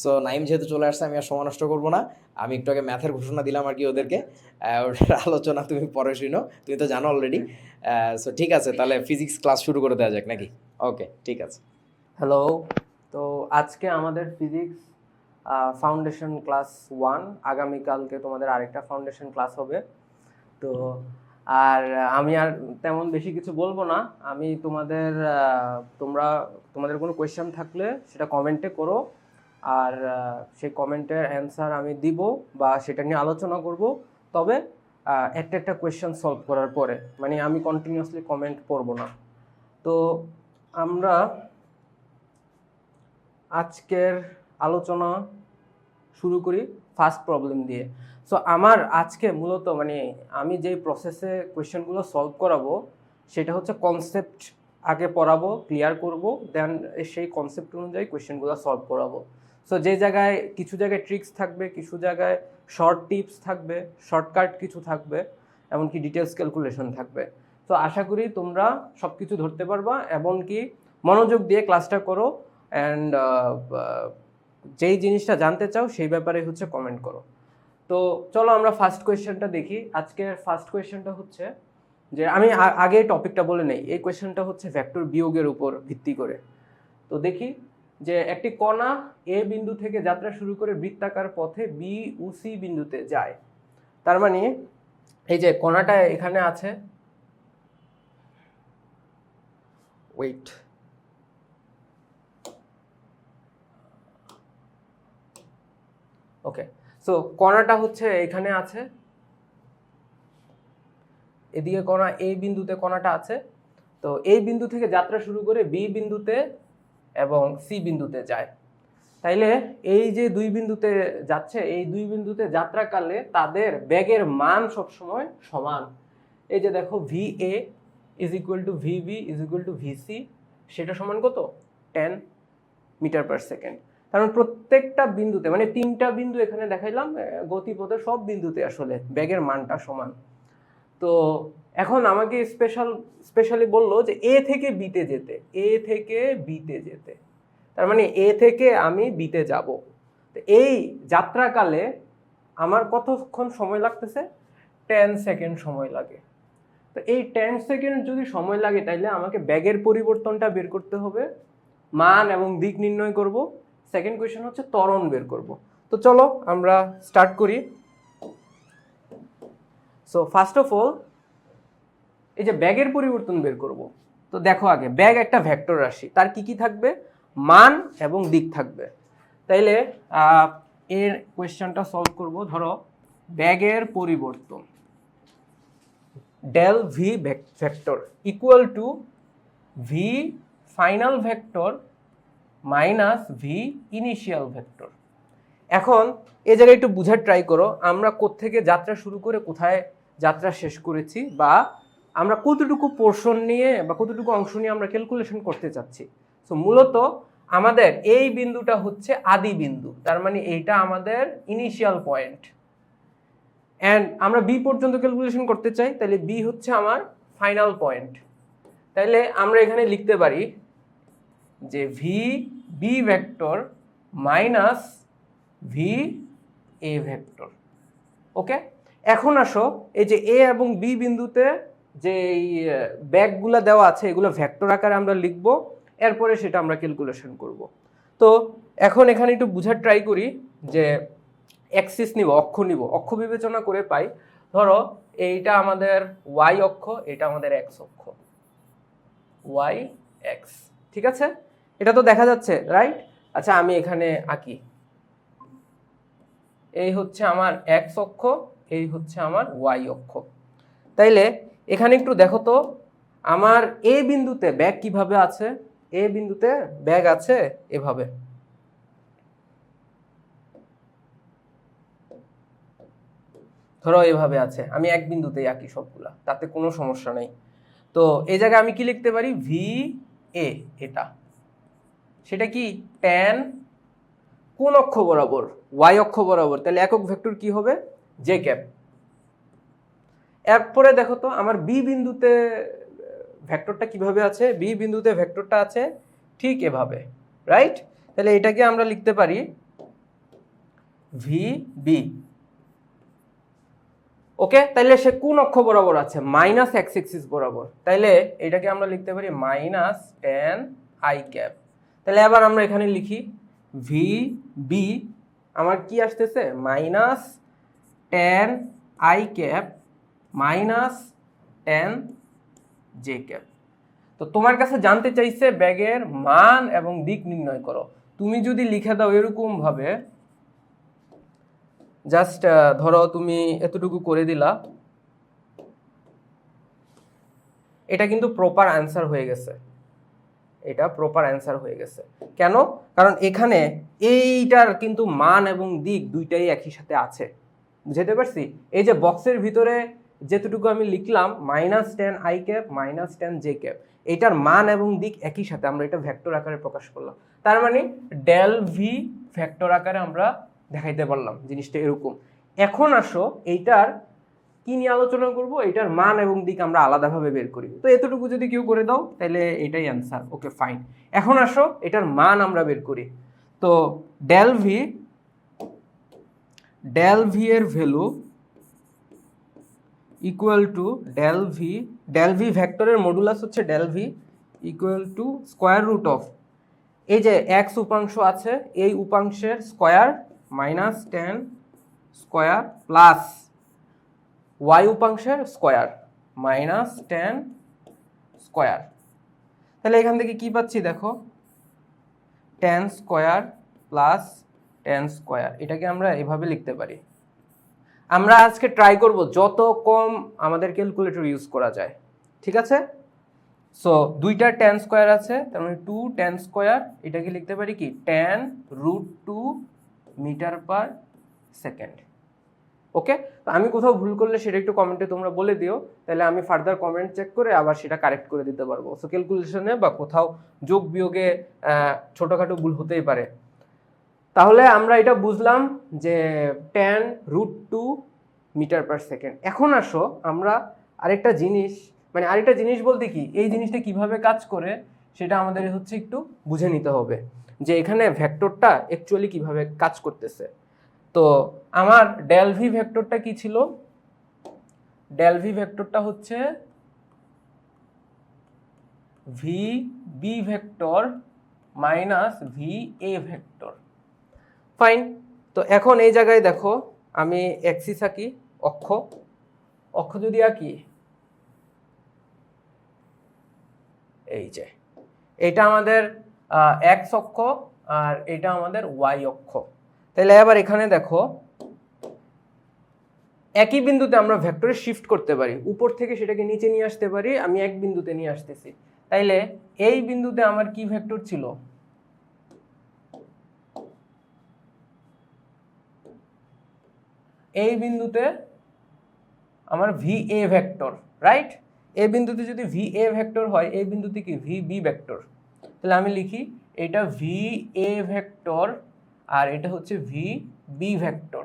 So Naim যেহেতু চলে আসছে, আমি আর সময় নষ্ট করব না। আমি একটু আগে ম্যাথের ঘোষণা দিলাম আর কি ওদেরকে। ওটার আলোচনা তুমি পরে শুনো। তুমি তো জানো অলরেডি সো ঠিক আছে, তাহলে ফিজিক্স ক্লাস শুরু করে দেওয়া যাক নাকি? ওকে ঠিক আছে। হ্যালো তো আজকে আমাদের ফিজিক্স ফাউন্ডেশন ক্লাস ওয়ান আগামীকালকে তোমাদের আরেকটা ফাউন্ডেশন ক্লাস হবে। তো, আর আমি আর তেমন বেশি কিছু বলব না। আমি তোমাদের তোমরা, তোমাদের কোনো কোয়েশ্চেন থাকলে সেটা কমেন্টে করো। আর সেই কমেন্টের অ্যান্সার আমি দিব বা সেটা নিয়ে আলোচনা করব। তবে একটা একটা কোয়েশ্চেন সলভ করার পরে মানে আমি কন্টিনিউয়াসলি কমেন্ট পড়ব না। তো আমরা আজকের আলোচনা শুরু করি ফার্স্ট প্রবলেম দিয়ে। সো আমার আজকে মূলত মানে আমি যেই প্রসেসে কোয়েশ্চেনগুলো সলভ করাবো, সেটা হচ্ছে কনসেপ্ট আগে পড়াবো ক্লিয়ার করব দেন সেই কনসেপ্ট অনুযায়ী কোয়েশ্চেনগুলো সলভ করাবো। সো যে জায়গায় কিছু জায়গায় ট্রিক্স থাকবে, কিছু জায়গায় শর্ট টিপস থাকবে শর্টকাট কিছু থাকবে, এমনকি ডিটেলস ক্যালকুলেশন থাকবে। তো আশা করি তোমরা সব কিছু ধরতে পারবা এমনকি মনোযোগ দিয়ে ক্লাসটা করো অ্যান্ড যেই জিনিসটা জানতে চাও সেই ব্যাপারে হচ্ছে কমেন্ট করো। তো চলো আমরা ফার্স্ট কোয়েশ্চেনটা দেখি। আজকের ফার্স্ট কোয়েশ্চেনটা হচ্ছে যে আমি আগে টপিকটা বলে নেই। এই কোয়েশ্চেনটা হচ্ছে ভ্যাক্টর বিয়োগের উপর ভিত্তি করে। তো দেখি। যে একটি কণা এ বিন্দু থেকে যাত্রা শুরু করে বৃত্তাকার পথে বি ও সি বিন্দুতে যায়। তার মানে এই যে কণাটা এখানে আছে। ওয়েট ওকে সো কণাটা হচ্ছে এখানে আছে। এদিকে কণা এই বিন্দুতে কণাটা আছে। তো এই বিন্দু থেকে যাত্রা শুরু করে বি বিন্দুতে এবং সি বিন্দুতে যায়। তাইলে এই যে দুই বিন্দুতে যাচ্ছে, এই দুই বিন্দুতে যাত্রাকালে তাদের ব্যাগের মান সবসময় সমান। এই যে দেখো V A is equal to V B is equal to V C সেটা সমান কত? টেন মিটার পার সেকেন্ড কারণ প্রত্যেকটা বিন্দুতে মানে তিনটা বিন্দু এখানে দেখাইলাম গতিপথে সব বিন্দুতে আসলে ব্যাগের মানটা সমান। তো এখন আমাকে স্পেশাল স্পেশালি বলল যে এ থেকে বিতে যেতে এ থেকে বিতে যেতে। তার মানে এ থেকে আমি বিতে যাব। তো এই যাত্রাকালে আমার কতক্ষণ সময় লাগতেছে? টেন সেকেন্ড সময় লাগে। তো এই টেন সেকেন্ড যদি সময় লাগে, তাইলে আমাকে ব্যাগের পরিবর্তনটা বের করতে হবে, মান এবং দিক নির্ণয় করব। সেকেন্ড কোয়েশ্চেন হচ্ছে ত্বরণ বের করব। তো চলো আমরা স্টার্ট করি। সো ফার্স্ট অফ অল এই যে ব্যাগের পরিবর্তন বের করব। তো দেখো আগে, ব্যাগ একটা ভেক্টর রাশি, তার কি কি থাকবে? মান এবং দিক থাকবে। তাইলে এর কোয়েশ্চেনটা সলভ করব, ধরো, ব্যাগের পরিবর্তন। Del V vector equal to V final vector minus V initial vector এখন, এ জায়গায় একটু বুঝার ট্রাই করো, আমরা কোত্থেকে যাত্রা শুরু করে কোথায় যাত্রা শেষ করেছি বা আমরা কতটুকু পোর্শন নিয়ে বা কতটুকু অংশ নিয়ে আমরা ক্যালকুলেশন করতে চাচ্ছি। সো মূলত আমাদের এই বিন্দুটা হচ্ছে আদি বিন্দু, তার মানে এইটা আমাদের ইনিশিয়াল পয়েন্ট অ্যান্ড আমরা বি পর্যন্ত ক্যালকুলেশন করতে চাই, তাহলে বি হচ্ছে আমার ফাইনাল পয়েন্ট তাহলে আমরা এখানে লিখতে পারি যে V B vector minus V A vector okay এখন আসো, এই যে এ এবং বি বিন্দুতে যে এই ব্যাগগুলো দেওয়া আছে, এগুলো ভ্যাক্টর আকারে আমরা লিখব, এরপরে সেটা আমরা ক্যালকুলেশন করব। তো এখন এখানে একটু বুঝার ট্রাই করি যে অ্যাক্সিস নিব, অক্ষ নিব, অক্ষ বিবেচনা করে পাই। ধরো, এইটা আমাদের ওয়াই অক্ষ, এটা আমাদের এক্স অক্ষ। ওয়াই এক্স ঠিক আছে? এটা তো দেখা যাচ্ছে রাইট আচ্ছা আমি এখানে আঁকি। এই হচ্ছে আমার এক্স অক্ষ এই হচ্ছে আমার ওয়াই অক্ষ। তাইলে এখানে একটু দেখো তো, আমার এ বিন্দুতে ব্যাগ কীভাবে আছে? এ বিন্দুতে ব্যাগ আছে এভাবে। ধরো এভাবে আছে, আমি এক বিন্দুতেই আঁকি সবগুলা, তাতে কোনো সমস্যা নেই। তো এই জায়গায় আমি কি লিখতে পারি? ভি এ এটা। সেটা কি? ট্যান কোন অক্ষ বরাবর? ওয়াই অক্ষ বরাবর। তাহলে একক ভেক্টর কি হবে? জে ক্যাপ এরপরে দেখো তো, আমার বি বিন্দুতে ভেক্টরটা কীভাবে আছে? বি বিন্দুতে ভেক্টরটা আছে ঠিক এভাবে রাইট তাহলে এটাকে আমরা লিখতে পারি ভি বি ওকে তাইলে সে কোন অক্ষ বরাবর আছে? মাইনাস এক্স এক্সিস বরাবর। তাইলে এটাকে আমরা লিখতে পারি মাইনাস টেন আই ক্যাপ তাহলে এবার আমরা এখানে লিখি ভি বি আমার কি আসতেছে? Minus ten I cap minus ten J cap তো তোমার কাছে জানতে চাইছে ব্যাগের মান এবং দিক নির্ণয় করো। তুমি যদি লিখে দাও এরকম ভাবে জাস্ট ধরো তুমি এতটুকু করে দিলা। এটা কিন্তু প্রপার অ্যান্সার হয়ে গেছে। এটা প্রপার অ্যান্সার হয়ে গেছে। কেন? কারণ এখানে এইটার কিন্তু মান এবং দিক দুইটাই একই সাথে আছে। বুঝতে পারছি? এই যে বক্সের ভিতরে যেতটুকু আমি লিখলাম minus ten I cap minus ten J cap এটার মান এবং দিক একই সাথে আমরা এটা ভেক্টর আকারে প্রকাশ করলাম। তার মানে ডেল ভি ভেক্টর আকারে আমরা দেখাইতে পারলাম জিনিসটা এরকম। এখন আসো, এইটার কি নিয়ে আলোচনা করব? এটার মান এবং দিক আমরা আলাদাভাবে বের করি। তো এতটুকু যদি কেউ করে দাও, তাহলে এটাই অ্যান্সার ওকে ফাইন এখন আসো, এটার মান আমরা বের করি। তো ডেল ভি ডেল ভি এর value equal to del V del V ভেক্টরের মডুলাস হচ্ছে del V equal to square root of এই যে এক্স উপাংশ আছে, এই উপাংশের square minus ten square plus Y উপাংশের স্কোয়ার মাইনাস টেন স্কোয়ার তাহলে এখান থেকে কি পাচ্ছি দেখো? Ten square plus ten square এটাকে আমরা এভাবে লিখতে পারি। আমরা আজকে ট্রাই করব যত কম আমাদের ক্যালকুলেটর ইউজ করা যায়, ঠিক আছে? সো দুইটা টেন স্কোয়ার আছে, তার মানে টু টেন স্কোয়ার এটাকে লিখতে পারি কি? Ten root two meter per second okay তো আমি কোথাও ভুল করলে সেটা একটু কমেন্টে তোমরা বলে দিও, তাহলে আমি ফার্দার কমেন্ট চেক করে আবার সেটা কারেক্ট করে দিতে পারব। সো ক্যালকুলেশনে বা কোথাও যোগ বিয়োগে ছোটোখাটো ভুল হতেই পারে। তাহলে আমরা এটা বুঝলাম যে ten root two meter per second এখন আসো আমরা আরেকটা জিনিস মানে আরেকটা জিনিস বলতে কি, এই জিনিসটা কীভাবে কাজ করে সেটা আমাদের হচ্ছে একটু বুঝে নিতে হবে যে এখানে ভেক্টরটা অ্যাকচুয়ালি কীভাবে কাজ করতেছে। তো আমার ডেল ভি ভেক্টরটা কি ছিল? ডেল ভি ভেক্টরটা হচ্ছে V B vector minus V A vector. Fine তো এখন এই জায়গায় দেখো, আমি এক্সিস আঁকি, অক্ষ। অক্ষ যদি আঁকি, এই যে এটা আমাদের এক্স অক্ষ আর এটা আমাদের ওয়াই অক্ষ। তাহলে এবার এখানে দেখো, একই বিন্দুতে আমরা ভেক্টরে শিফট করতে পারি। উপর থেকে সেটাকে নিচে নিয়ে আসতে পারি, আমি এক বিন্দুতে নিয়ে আসতেছি। তাইলে এই বিন্দুতে আমার কি ভেক্টর ছিল? এই বিন্দুতে আমার ভি এ ভেক্টর রাইট এই বিন্দুতে যদি ভি এ ভেক্টর হয়, এই বিন্দুতে কি? ভি বি ভেক্টর তাহলে আমি লিখি, এটা ভি এ ভেক্টর আর এটা হচ্ছে ভি বি ভেক্টর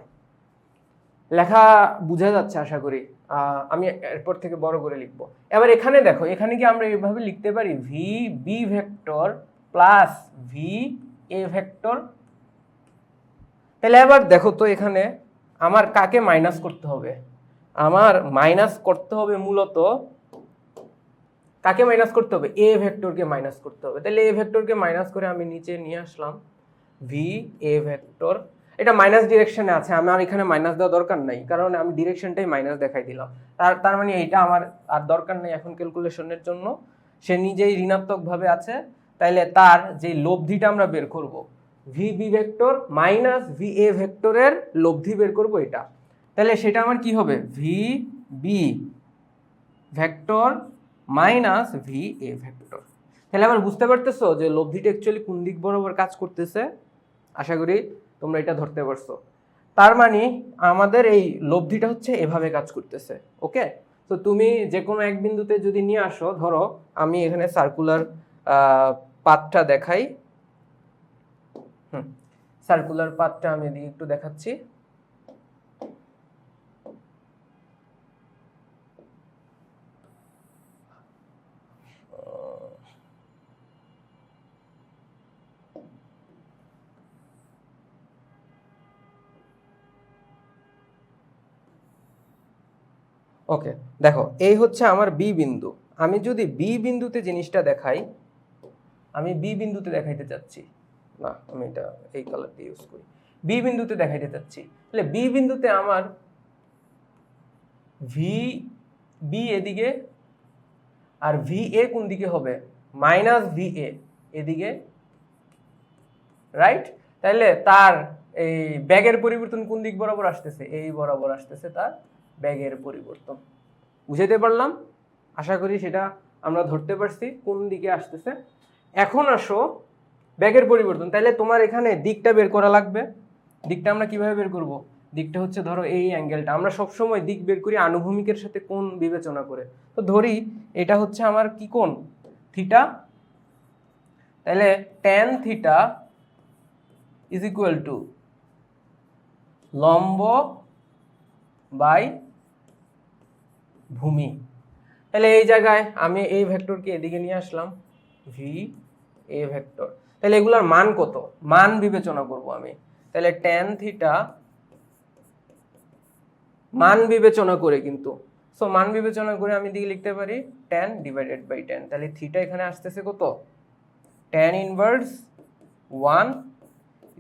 লেখা বোঝা যাচ্ছে আশা করি। আমি এরপর থেকে বড় করে লিখব। এবার এখানে দেখো, এখানে কি আমরা এইভাবে লিখতে পারি? V B vector plus V A vector তাহলে এবার দেখো তো এখানে আমার কাকে মাইনাস করতে হবে? আমার মাইনাস করতে হবে মূলত কাকে মাইনাস করতে হবে? এ ভেক্টরকে মাইনাস করতে হবে। তাহলে এ ভেক্টরকে মাইনাস করে আমি নিচে নিয়ে আসলাম। ভি এ ভেক্টর এটা মাইনাস ডিরেকশনে আছে। আমার এখানে মাইনাস দেওয়া দরকার নাই। কারণ আমি ডিরেকশনটাই মাইনাস দেখাই দিলাম। তার তার মানে এইটা আমার আর দরকার নেই এখন ক্যালকুলেশনের জন্য। সে নিজেই ঋণাত্মকভাবে আছে। তাইলে তার যে লব্ধিটা আমরা বের করব V B vector minus V A ভেক্টরের লব্ধি বের করব এটা। তাহলে সেটা আমার কি হবে? V B vector minus V A vector তাহলে আবার বুঝতে পারতেছো যে লব্ধিটা অ্যাকচুয়ালি কোন দিক বরাবর কাজ করতেছে? আশা করি তোমরা এটা ধরতে পারছ। তার মানে আমাদের এই লব্ধিটা হচ্ছে এভাবে কাজ করতেছে, ওকে? তো তুমি যে কোনো এক বিন্দুতে যদি নিয়ে আসো, ধরো আমি এখানে সার্কুলার পাথটা দেখাই। সার্কুলার পাথটা আমি এদিকে একটু দেখাচ্ছি। ওকে, দেখো, এই হচ্ছে আমার বি বিন্দু। আমি যদি বি বিন্দুতে জিনিসটা দেখাই, আমি বি বিন্দুতে দেখাইতে চাচ্ছি। না, আমি এটা এই কালার দিয়ে ইউজ করি। বি বিন্দুতে দেখাইতে চাচ্ছি। তাহলে বি বিন্দুতে আমার ভি বি এদিকে আর ভি এ কোন দিকে হবে? মাইনাস ভি এ এদিকে রাইট তাহলে তার এই ব্যাগের পরিবর্তন কোন দিক বরাবর আসতেছে? এই বরাবর আসতেছে তার ব্যাগের পরিবর্তন। বুঝাইতে পারলাম? আশা করি সেটা আমরা ধরতে পারছি, কোন দিকে আসতেছে। এখন আসো ব্যাগের পরিবর্তন। তাহলে তোমার এখানে দিকটা বের করা লাগবে। দিকটা আমরা কীভাবে বের করব? দিকটা হচ্ছে ধরো এই অ্যাঙ্গেলটা। আমরা সবসময় দিক বের করি আনুভূমিকের সাথে কোন বিবেচনা করে। তো ধরি এটা হচ্ছে আমার কি কোণ? থিটা। তাহলে tan theta is equal to লম্ব বাই ভূমি। তাহলে এই জায়গায় আমি এই ভেক্টরকে এদিকে নিয়ে আসলাম। ভি এ ভেক্টর তাহলে এগুলার মান কত? মান বিবেচনা করব আমি। তাহলে ট্যান থিটা মান বিবেচনা করে কিন্তু। সো মান বিবেচনা করে আমি দিকে লিখতে পারি ট্যান ডিভাইডেড বাই ট্যান তাহলে থিটা এখানে আসতেছে কত? Tan inverse one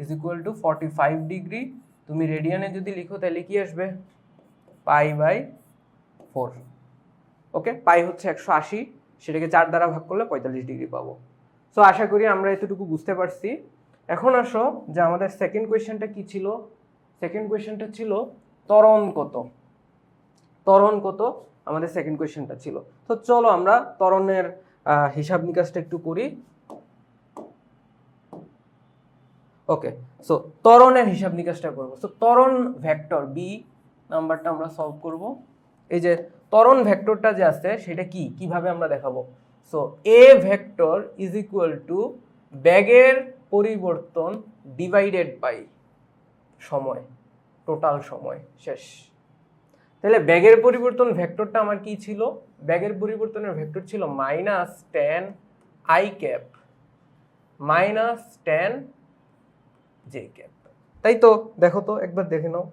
is equal to forty five degree তুমি রেডিয়ানে যদি লিখো, তাহলে কি আসবে? পাই বাই ফোর ওকে পাই হচ্ছে একশো আশি। সেটাকে চার দ্বারা ভাগ করলে পঁয়তাল্লিশ ডিগ্রি পাবো। সো আশা করি আমরা এতটুকু বুঝতে পারছি। এখন আসো যে আমাদের সেকেন্ড কোয়েশ্চেনটা কি ছিল? সেকেন্ড কোয়েশ্চেনটা ছিল তরণ কত? তরণ কত? আমাদের সেকেন্ড কোয়েশ্চেনটা ছিল। তো চলো আমরা তরণের হিসাব নিকাশটা একটু করি। ওকে সো তরণের হিসাব নিকাশটা করব। সো তরণ ভেক্টর বি নাম্বারটা আমরা সলভ করব। এই যে তরণ ভেক্টরটা যে আছে, সেটা কি? কীভাবে আমরা দেখাবো? So A vector is equal to ব্যাগের পরিবর্তন ডিভাইডেড বাই সময় টোটাল সময়, শেষ। তাহলে ব্যাগের পরিবর্তন ভেক্টরটা আমার কি ছিল? ব্যাগের পরিবর্তনের ভেক্টর ছিল minus ten I cap minus ten J cap তাই তো, দেখো তো, একবার দেখে নাও।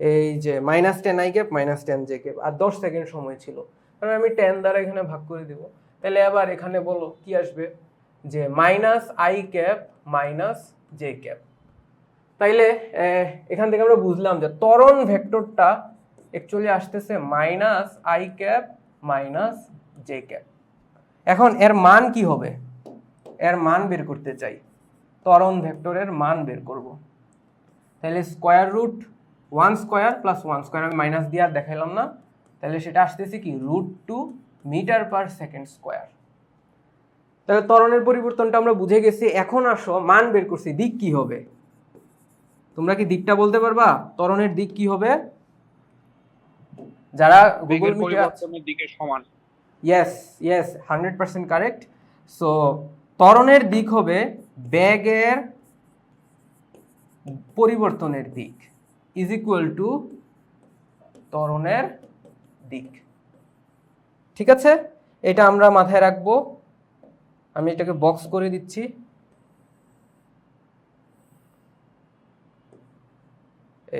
এই যে minus ten I cap minus ten J cap আর দশ সেকেন্ড সময় ছিল। কারণ আমি টেন দ্বারা এখানে ভাগ করে দেবো। তাহলে আবার এখানে বলো, কি আসবে? যে minus I cap minus J cap তাইলে এখান থেকে আমরা বুঝলাম যে তরণ ভেক্টরটা অ্যাকচুয়ালি আসতেছে minus I cap minus J cap এখন এর মান কি হবে? এর মান বের করতে চাই। তরণ ভেক্টরের মান বের করব। তাহলে square root one square plus one square আমি মাইনাস দিয়ে আর দেখাইলাম না। তাহলে সেটা আসতেছে কি? Root two meter per second square. তাহলে ত্বরণের পরিবর্তনটা আমরা বুঝে গেছি এখন আসো মান বের করছি দিক কি হবে? তোমরা কি দিকটা বলতে পারবা? ত্বরণের দিক কি হবে? যারা গুগল বেগের মিটে দিকে সমান। Yes yes hundred percent correct so ত্বরণের দিক হবে ব্যাগের পরিবর্তনের দিক ইজ ইকুয়াল টু ত্বরণের দিক। ঠিক আছে? এটা আমরা মাথায় রাখব। আমি এটাকে বক্স করে দিচ্ছি।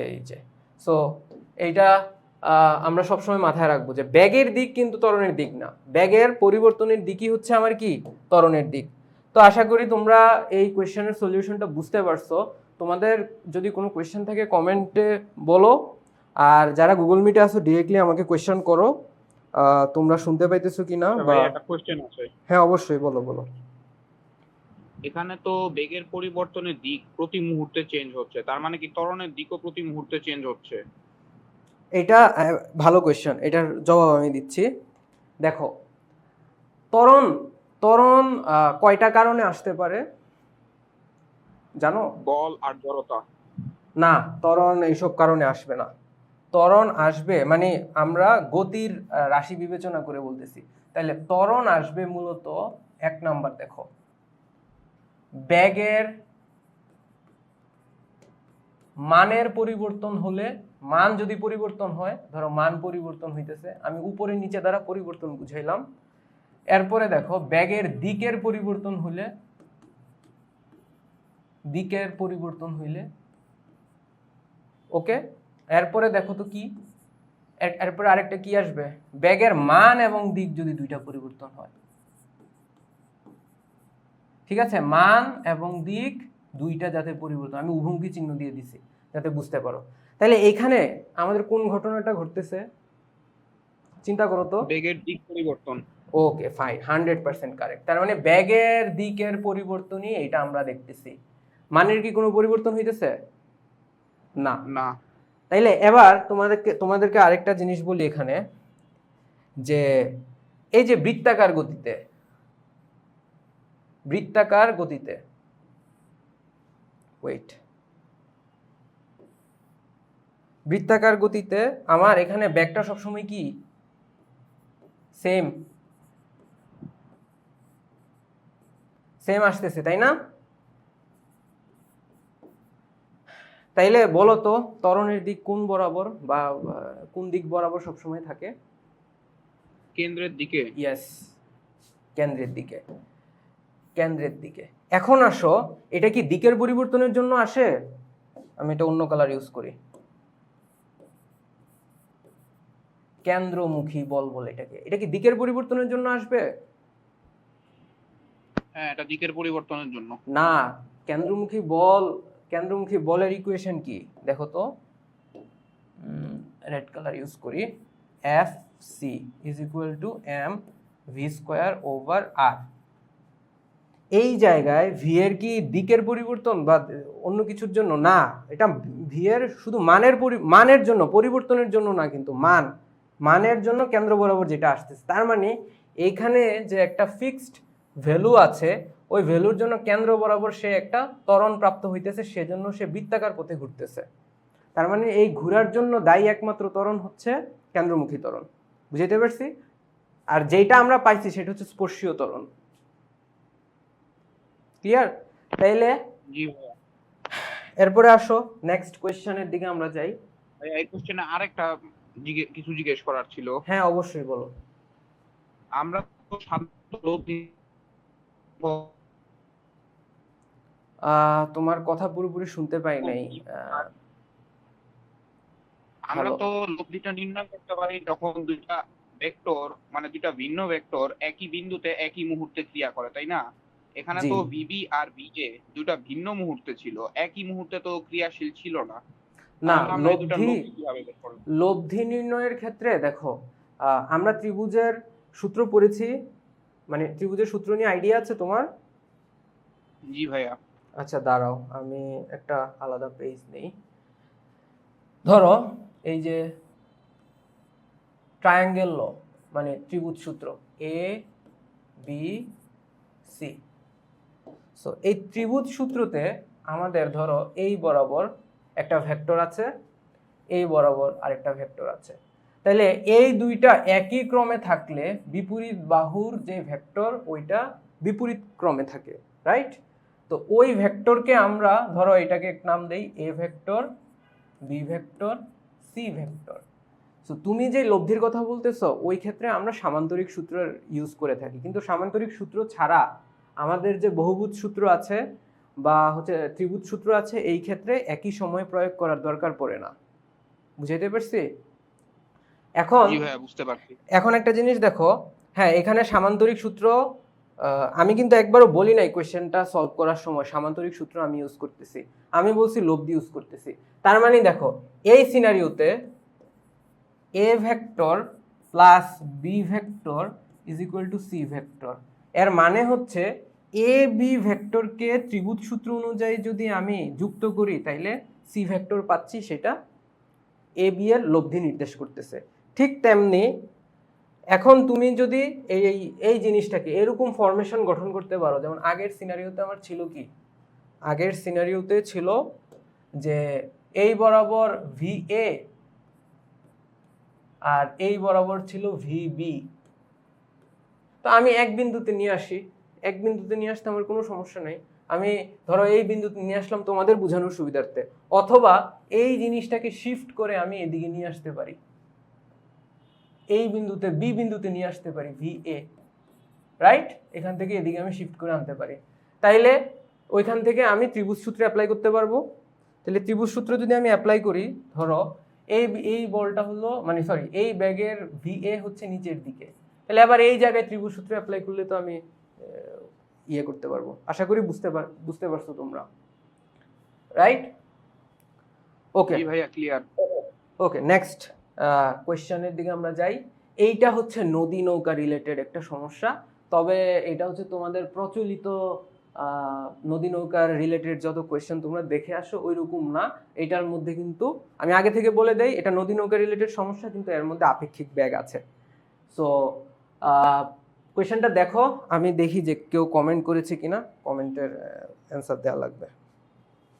এই যে। সো এইটা আমরা সবসময় মাথায় রাখব যে ব্যাগের দিক কিন্তু তরণের দিক না। ব্যাগের পরিবর্তনের দিকই হচ্ছে আমার কি? ত্বরণের দিক। তো আশা করি তোমরা এই কোয়েশ্চেনের সলিউশনটা বুঝতে পারছ। তোমাদের যদি কোনো কোয়েশ্চেন থাকে কমেন্টে বলো। আর যারা গুগল মিটে আসো ডিরেক্টলি আমাকে কোয়েশ্চেন করো। তোমরা শুনতে পাইতেছো কি না বা ভাই একটা কোশ্চেন আছে। হ্যাঁ অবশ্যই বলো বলো। এখানে তো বেগের পরিবর্তনের দিক প্রতি মুহূর্তে চেঞ্জ হচ্ছে। তার মানে কি ত্বরণের দিকও প্রতি মুহূর্তে চেঞ্জ হচ্ছে? এটা ভালো কোয়েশ্চেন এটার জবাব আমি দিচ্ছি। দেখো ত্বরণ ত্বরণ আহ, কয়টা কারণে আসতে পারে? জানো? বল আর জড়তা। না ত্বরণ এইসব কারণে আসবে না। ত্বরণ আসবে মানে আমরা গতির রাশি বিবেচনা করে বলতেছি। তাহলে ত্বরণ আসবে মূলত এক নাম্বার দেখো। ব্যাগের মানের পরিবর্তন হলে মান যদি পরিবর্তন হয়, ধরো মান পরিবর্তন হইতেছে, আমি উপরে নিচে দ্বারা পরিবর্তন বুঝাইলাম। এরপরে দেখো, ব্যাগের দিকের পরিবর্তন হলে দিকের পরিবর্তন হইলে, ওকে? এরপরে দেখো তো কি? এর- এরপরে আরেকটা কি আসবে? ব্যাগের মান এবং দিক যদি দুইটা পরিবর্তন হয়। ঠিক আছে? মান এবং দিক দুইটা যাতে পরিবর্তন আমি উভমুখী চিহ্ন দিয়ে দিছি যাতে বুঝতে পারো। তাহলে এখানে আমাদের কোন ঘটনাটা ঘটতেছে? চিন্তা করো তো। ব্যাগের দিক পরিবর্তন। Okay fine hundred percent correct তার মানে ব্যাগের দিকের পরিবর্তনই এটা আমরা দেখতেছি। মানের কি কোনো পরিবর্তন হইতেছে? না। না। তাইলে এবার তোমাদেরকে তোমাদেরকে আরেকটা জিনিস বলি এখানে, যে এই যে বৃত্তাকার গতিতে বৃত্তাকার গতিতে ওয়েট বৃত্তাকার গতিতে আমার এখানে ব্যাগটা সবসময় কি? সেম সেম আসতেছে, তাই না? তাইলে বলো তো ত্বরণের দিক কোন বরাবর বা কোন দিক বরাবর সবসময় থাকে? কেন্দ্রের দিকে। ইয়েস কেন্দ্রের দিকে। কেন্দ্রের দিকে। এখন আসো এটা কি দিকের পরিবর্তনের জন্য আসে? আমি এটা অন্য কালার ইউজ করি। কেন্দ্রমুখী বল বলে এটাকে। এটা কি দিকের পরিবর্তনের জন্য আসবে? হ্যাঁ এটা দিকের পরিবর্তনের জন্য। না কেন্দ্রমুখী বল কেন্দ্রমুখী বলের ইকুয়েশন কি? দেখো তো রেড কালার ইউজ করি F C is equal to M V square over R এই জায়গায় ভি এর কি দিকের পরিবর্তন বা অন্য কিছুর জন্য? না, এটা ভি এর শুধু মানের মানের জন্য, পরিবর্তনের জন্য না কিন্তু মান। মানের জন্য কেন্দ্র বরাবর যেটা আসতেছে, তার মানে এইখানে যে একটা ফিক্সড ভ্যালু আছে ওই ভ্যালুর জন্য কেন্দ্র বরাবর সে একটা ত্বরণ প্রাপ্ত হইতেছে সেজন্য সে বৃত্তাকার পথে ঘুরতেছে। তার মানে এই ঘোরার জন্য দায়ী একমাত্র ত্বরণ হচ্ছে কেন্দ্রমুখী ত্বরণ। বুঝাইতে পারছি? আর যেটা আমরা পাইছি সেটা হচ্ছে স্পর্শীয় ত্বরণ। ক্লিয়ার তাইলে এরপরে আসো নেক্সট কোয়েশ্চেনের দিকে আমরা যাই। এই কোশ্চেনে আরেকটা কিছু জিজ্ঞেস করার ছিল। হ্যাঁ অবশ্যই বলো। আমরা তো সাধারণত তোমার কথা পুরোপুরি শুনতে পাই নাই। আমরা। তো লব্ধিটা নির্ণয় করতে পারি যখন দুইটা ভেক্টর মানে দুইটা ভিন্ন ভেক্টর একই বিন্দুতে একই মুহূর্তে ক্রিয়া করে তাই না? এখানে তো ভিবি আর ভিজে দুইটা ভিন্ন মুহূর্তে ছিল একই মুহূর্তে তো ক্রিয়াশীল ছিল না। না দুইটা লব্ধি লব্ধি নির্ণয়ের ক্ষেত্রে দেখো আহ, আমরা ত্রিভুজের সূত্র পড়েছি মানে ত্রিভুজের সূত্র নিয়ে আইডিয়া আছে তোমার? জি ভাইয়া। আচ্ছা দাঁড়াও আমি একটা আলাদা পেজ নেই। ধরো এই যে ট্রায়াঙ্গেল ল মানে ত্রিভুজ সূত্র এ বি সি সো এই ত্রিভুজ সূত্রতে আমাদের ধরো এই বরাবর একটা ভেক্টর আছে এই বরাবর আরেকটা ভেক্টর আছে। তাহলে এই দুইটা একই ক্রমে থাকলে বিপরীত বাহুর যে ভেক্টর ওইটা বিপরীত ক্রমে থাকে রাইট তো ওই ভেক্টরকে আমরা, ধরো এটাকে এক নাম দেই A vector B vector C vector so তুমি যে লব্ধির কথা বলতেছো, ওই ক্ষেত্রে আমরা সামান্তরিক সূত্র ইউজ করে থাকি। কিন্তু সামান্তরিক সূত্র ছাড়া আমাদের যে বহুভূত সূত্র আছে বা হচ্ছে ত্রিভুজ সূত্র আছে, এই ক্ষেত্রে একই সময় প্রয়োগ করার দরকার পড়ে না। বুঝাইতে পারছি? এখন বুঝতে পারছি। এখন একটা জিনিস দেখো হ্যাঁ এখানে সামান্তরিক সূত্র আমি কিন্তু একবারও বলি নাই কোয়েশ্চেনটা সলভ করার সময় সামান্তরিক সূত্র আমি ইউজ করতেছি। আমি বলছি লব্ধি ইউজ করতেছি। তার মানে দেখো এই সিনারিওতে A vector plus B vector is equal to C vector এর মানে হচ্ছে এ বি ভেক্টরকে ত্রিভুজ সূত্র অনুযায়ী যদি আমি যুক্ত করি তাইলে সি ভেক্টর পাচ্ছি সেটা এ বি এর লব্ধি নির্দেশ করতেছে। ঠিক তেমনি এখন তুমি যদি এই, এই- জিনিসটাকে এরকম ফরমেশন গঠন করতে পারো, যেমন আগের সিনারিওতে আমার ছিল কি? আগের সিনারিওতে ছিল যে এই বরাবর ভি এ আর এই বরাবর ছিল ভি বি তো আমি এক বিন্দুতে নিয়ে আসি। এক বিন্দুতে নিয়ে আসতে আমার কোনো সমস্যা নেই। আমি ধরো এই বিন্দুতে নিয়ে আসলাম তোমাদের বোঝানোর সুবিধার্থে। অথবা এই জিনিসটাকে শিফট করে আমি এদিকে নিয়ে আসতে পারি। এই বিন্দুতে বি বিন্দুতে নিয়ে আসতে পারি ভি এ রাইট এখান থেকে এদিকে আমি শিফট করে আনতে পারি। তাইলে ওইখান থেকে আমি ত্রিভুজ সূত্রে অ্যাপ্লাই করতে পারব। তাহলে ত্রিভুজ সূত্র যদি আমি অ্যাপ্লাই করি ধরো এই এই বলটা হলো মানে সরি এই ব্যাগের ভি এ হচ্ছে নিচের দিকে। তাহলে আবার এই জায়গায় ত্রিভুজ সূত্রে অ্যাপ্লাই করলে তো আমি ইয়ে করতে পারব। আশা করি বুঝতে পার বুঝতে পারছ তোমরা। রাইট ওকে ভাইয়া ক্লিয়ার ওকে নেক্সট কোয়েশ্চেনের দিকে আমরা যাই। এইটা হচ্ছে নদী নৌকা রিলেটেড একটা সমস্যা। তবে এটা হচ্ছে তোমাদের প্রচলিত নদী নৌকার রিলেটেড যত কোয়েশ্চেন তোমরা দেখে আসো ওই রকম না। এটার মধ্যে কিন্তু, আমি আগে থেকে বলে দেই, এটা নদী নৌকা রিলেটেড সমস্যা, কিন্তু এর মধ্যে আপেক্ষিক ব্যাগ আছে। সো কোয়েশ্চেনটা দেখো, আমি দেখি যে কেউ কমেন্ট করেছে কিনা। কমেন্টের অ্যান্সার দেওয়া লাগবে।